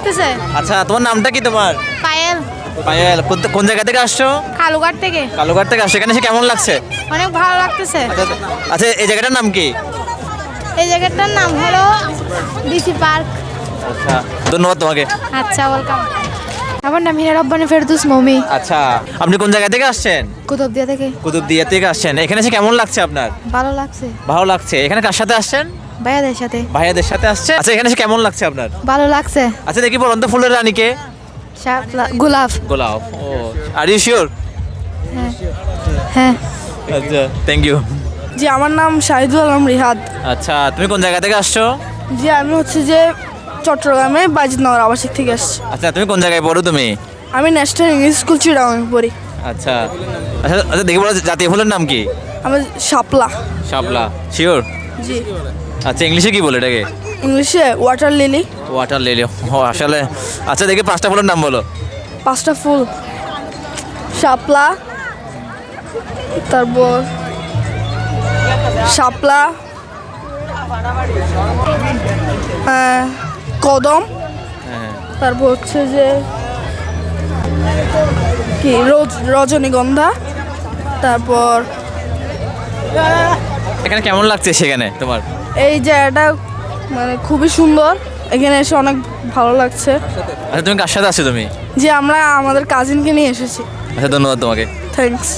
লাগতেছে আচ্ছা তোমার নামটা কি তোমার? পায়েল। পায়েল কোন- জায়গা থেকে আসছো? কালুঘাট থেকে। কালুঘাট থেকে আসছো। এখানে এসে কেমন লাগছে? অনেক ভালো লাগতেছে। আচ্ছা, আচ্ছা এই জায়গাটার নাম কি? এই জায়গাটার নাম হলো ডিসি পার্ক আচ্ছা ধন্যবাদ তোমাকে। আচ্ছা ওয়েলকাম আমার নাম হিরা রব্বানি ফেরদুস মমি। আচ্ছা আপনি কোন জায়গা থেকে আসছেন? কুতুবদিয়া থেকে। কুতুবদিয়া থেকে আসছেন। এখানে এসে কেমন লাগছে আপনার? ভালো লাগছে। ভালো লাগছে। এখানে কার সাথে আসছেন? ভাইয়াদের সাথে। ভাইয়াদের সাথে আসছে? আচ্ছা এখানে এসে কেমন লাগছে আপনার? ভালো লাগছে। আচ্ছা দেখি বলুন তো ফুলের রানীকে। শাপলা- গোলাপ। গোলাপ ও আর ইউ শিওর হ্যাঁ। হ্যাঁ। আচ্ছা থ্যাংক ইউ জি আমার নাম শাহিদুল আলম রিহাদ। আচ্ছা তুমি কোন জায়গা থেকে আসছো? জি আমি হচ্ছে যে চট্টগ্রামে বাজিতনগর আবাসিক থেকে আসছি। আচ্ছা তুমি কোন জায়গায় পড়ো তুমি? আমি ন্যাশনাল ইংলিশ স্কুল চিড়াঙ্গে পড়ি। আচ্ছা। আচ্ছা আচ্ছা দেখি বলো জাতীয় ফুলের নাম কি? আমার শাপলা। শাপলা শিওর জি। আচ্ছা ইংলিশে কি বলে এটাকে? ইংলিশে ওয়াটার লিলি ওয়াটার লিলি ও আসলে আচ্ছা দেখি পাঁচটা ফুলের নাম বলো। পাঁচটা ফুল। শাপলা তারপর শাপলা আহ, কদম হ্যাঁ। তারপর হচ্ছে যে কি রোজ রজনীগন্ধা তারপর এখানে কেমন লাগছে সেখানে তোমার? এই জায়গাটা মানে খুবই সুন্দর। এখানে এসে অনেক ভালো লাগছে। আচ্ছা তুমি কার সাথে আছো তুমি? যে আমরা আমাদের কাজিনকে নিয়ে এসেছি। আচ্ছা ধন্যবাদ তোমাকে। থ্যাঙ্কস